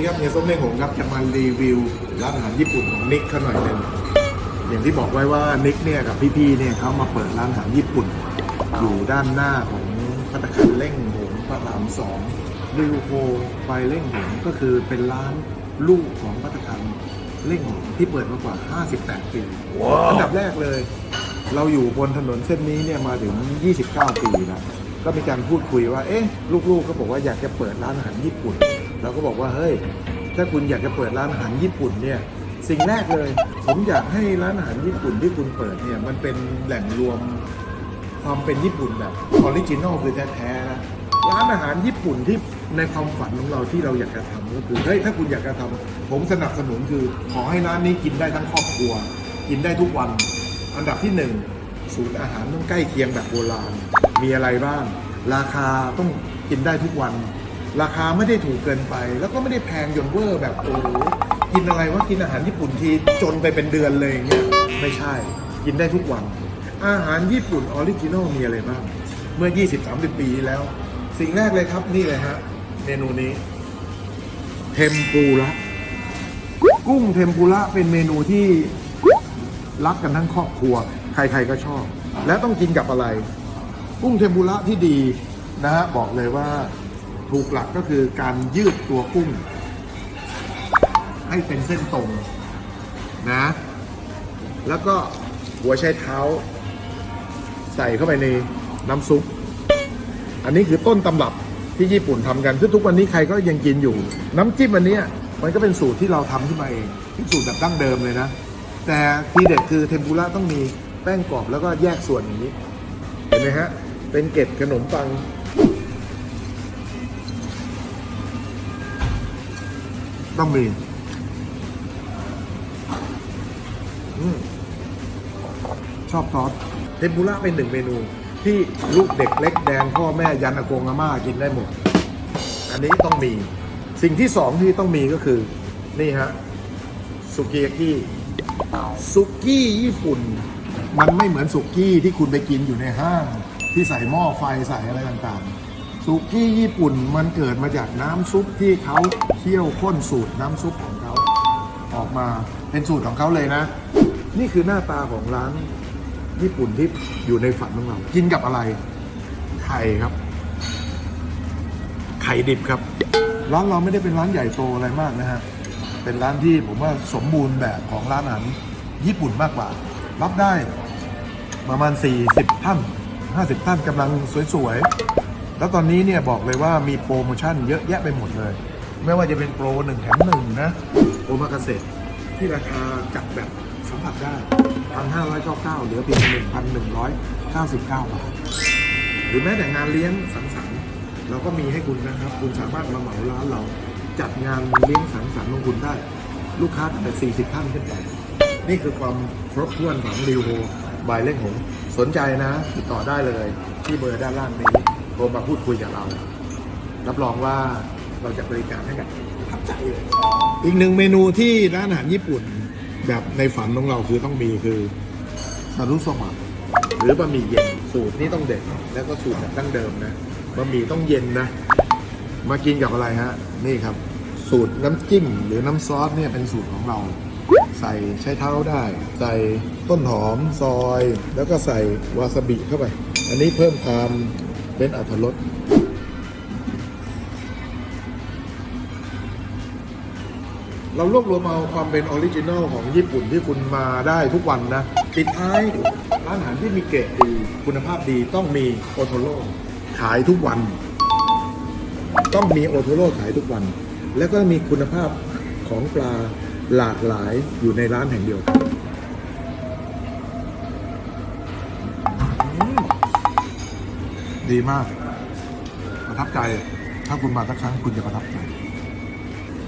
นี้ครับเฮียส้มเล่งผมครับจะมารีวิวร้านอาหารญี่ปุ่นของนิกเขาหน่อยหนึงอย่างที่บอกไว้ว่านิกเนี่ยกับพี่ๆเนี่ยเขามาเปิดร้านอาหารญี่ปุ่น อยู่ด้านหน้าของพัตตาคารเล่งหงพระรามสองริวโฮไฟเล่งหงก็คือเป็นร้านลูกของพัตตาคารเล่งหงที่เปิดมากว่า 58 ปีอันดับแรกเลย เราอยู่บนถนนเส้นนี้เนี่ยมาถึง 29 ปีแล้วก็มีการพูดคุยว่า เอ๊ะ ลูกๆ ก็บอกว่าอยากจะเปิดร้านอาหารญี่ปุ่น เราก็บอกว่าเฮ้ยถ้าคุณอยากจะเปิดร้านอาหารญี่ปุ่นเนี่ยสิ่งแรกเลย ผมอยากให้ร้านอาหารญี่ปุ่นที่คุณเปิดเนี่ยมันเป็นแหล่งรวมความเป็นญี่ปุ่นแบบออริจินอลคือแท้ๆนะร้านอาหารญี่ปุ่นที่ในความฝันของเราที่เราอยากจะทำก็คือเฮ้ยถ้าคุณอยากจะทำผมสนับสนุนคือขอให้ร้านนี้กินได้ทั้งครอบครัว กินได้ทุกวัน อันดับที่หนึ่งศูนย์อาหารต้องใกล้เคียงแบบโบราณ มีอะไรบ้าง ราคาต้องกินได้ทุกวัน ราคาไม่ได้ถูกเกินไป แล้วก็ไม่ได้แพงจนเวอร์แบบโอ้โหกินอะไรว่ากินอาหารญี่ปุ่นทีจนไปเป็นเดือนเลยเงี้ยไม่ใช่กินได้ทุกวัน อาหารญี่ปุ่นออริจินอลมีอะไรบ้างเมื่อ 20-30 ปีที่แล้ว สิ่งแรกเลยครับนี่เลยฮะเมนูนี้เทมปุระกุ้งเทมปุระเป็นเมนูที่รักกันทั้งครอบครัว ใครๆก็ชอบ และต้องกินกับอะไร กุ้งเทมปุระที่ดีนะฮะบอกเลยว่า ถูกหลักก็คือการยืดตัวกุ้ง ให้เป็นเส้นตรงนะ แล้วก็หัวไชเท้า ใส่เข้าไปในน้ำซุป อันนี้คือต้นตำรับที่ญี่ปุ่นทำกันซึ่งทุกวันนี้ใครก็ยังกินอยู่ น้ำจิ้มอันนี้มันก็เป็นสูตรที่เราทำขึ้นมาเองเป็นสูตรแบบดั้งเดิมเลยนะ แต่ทีเด็ดคือเทมปุระต้องมีแป้งกรอบแล้วก็แยกส่วนอย่างนี้ เห็นไหมฮะ เป็นเกล็ดขนมปัง ต้องมีอชอบซอสเทมปุระเป็นหนึ่งเมนู ที่ลูกเด็กเล็กแดงพ่อแม่ยันอากงอาม่ากินได้หมด อันนี้ต้องมี สิ่งที่สองที่ต้องมีก็คือ นี่ฮะสุกิยากิสุกี้ญี่ปุ่น มันไม่เหมือนสุกี้ที่คุณไปกินอยู่ในห้าง ที่ใส่หม้อไฟใส่อะไรต่างๆ สุกี้ญี่ปุ่นมันเกิดมาจากน้ำซุปที่เขาเคี่ยวข้นสูตรน้ำซุปของเขาออกมาเป็นสูตรของเขาเลยนะ นี่คือหน้าตาของร้านญี่ปุ่นที่อยู่ในฝันของเรา กินกับอะไร ไข่ครับ ไข่ดิบครับ ร้านเราไม่ได้เป็นร้านใหญ่โตอะไรมากนะฮะ เป็นร้านที่ผมว่าสมบูรณ์แบบของร้านอาหารญี่ปุ่นมากกว่า รับได้ประมาณ 40 ท่าน 50 ท่านกำลังสวย แล้วตอนนี้เนี่ยบอกเลยว่ามีโปรโมชั่นเยอะแยะไปหมดเลย ไม่ว่าจะเป็นโปรหนึ่งแถมหนึ่งนะโอมากาเสะที่ราคาจับแบบสัมผัสได้1,599เหลือเพียง1,199บาท หรือแม้แต่งานเลี้ยงสังสรรค์เราก็มีให้คุณนะครับ คุณสามารถมาเหมาร้านเรา จัดงานเลี้ยงสังสรรค์ของคุณได้ ลูกค้าตั้งแต่ 40 ท่านขึ้นไป นี่คือความครบถ้วนของริวโฮบายเล่งหง สนใจนะ ติดต่อได้เลยที่เบอร์ด้านล่างนี้ โทรมาพูดคุยกับเรา รับรองว่าเราจะบริการให้แบบประทับใจเลยอีกหนึ่งเมนูที่ร้านอาหารญี่ปุ่น แบบในฝันของเราคือต้องมีคือซารุโซมะหรือบะหมี่เย็นสูตรนี้ต้องเด็ดแล้วก็สูตรแบบดั้งเดิมนะบะหมี่ต้องเย็นนะ มากินกับอะไรฮะ นี่ครับ สูตรน้ำจิ้มหรือน้ำซอสเนี่ยเป็นสูตรของเรา ใส่ใช้เท้าได้ ใส่ต้นหอมซอย แล้วก็ใส่วาซาบิเข้าไป อันนี้เพิ่มความ เป็นอัตรสเรารวบรวมเอาความเป็นออริจินอลของญี่ปุ่นที่คุณมาได้ทุกวันนะปิดท้ายร้านอาหารที่มีเกรดดีคุณภาพดีต้องมีโอโทโร่ขายทุกวัน ต้องมีโอโทโร่ขายทุกวัน แล้วก็มีคุณภาพของปลาหลากหลายอยู่ในร้านแห่งเดียวกัน ดีมาก ประทับใจ ถ้าคุณมาสักครั้งคุณจะประทับใจ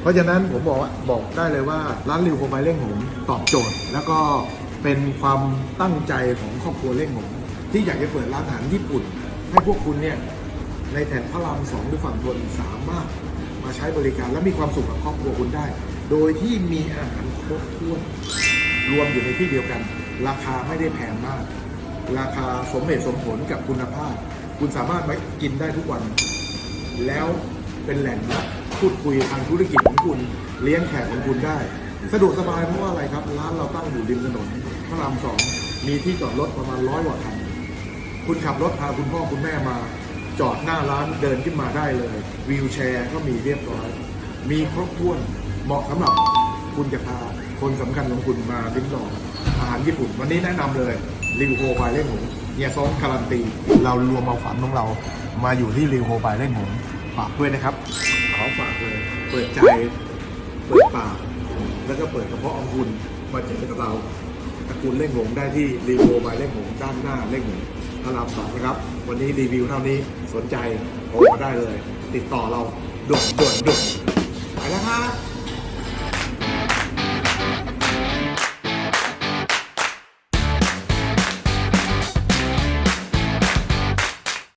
เพราะฉะนั้นผมบอกบอกได้เลยว่า ร้านริวโคไบเล่งหงตอบโจทย์ แล้วก็เป็นความตั้งใจของครอบครัวเล่งหงที่อยากจะเปิดร้านอาหารญี่ปุ่น ให้พวกคุณเนี่ยในแถบพระรามสองหรือฝั่งทนสามารถมาใช้บริการและมีความสุขกับครอบครัวคุณได้ โดยที่มีอาหารครบถ้วน รวมอยู่ในที่เดียวกัน ราคาไม่ได้แพงมาก ราคาสมเหตุสมผลกับคุณภาพ คุณสามารถไปกินได้ทุกวัน แล้วเป็นแหล่งพูดคุยทางธุรกิจของคุณ เลี้ยงแขกของคุณได้ สะดวกสบายเพราะว่าอะไรครับ ร้านเราตั้งอยู่ริมถนนพระรามสองมีที่จอดรถประมาณร้อยกว่าคันคุณขับรถพาคุณพ่อคุณแม่มา จอดหน้าร้านเดินขึ้นมาได้เลยวีลแชร์ก็มีเรียบร้อย มีครบถ้วนเหมาะสำหรับคุณจะพาคนสำคัญของคุณมาลิ้มลองอาหารญี่ปุ่น วันนี้แนะนำเลยริวโฮบายเล่งหง เฮียซองการันตี เรารวมเอาฝันของเรา มาอยู่ที่ริวโฮบายเล่งหงฝากด้วยนะครับ ขอฝากเลย เปิดใจ เปิดปากแล้วก็เปิดกระเพาะของคุณมาเจอกับเราตระกูลเล่งหงได้ที่รีวิวบายเล่งหงด้านหน้าเล่งหงพระรามสองนะครับ วันนี้รีวิวเท่านี้สนใจโทรมาได้เลย ติดต่อเราด่วนด่วนด่วนไปแล้วครับ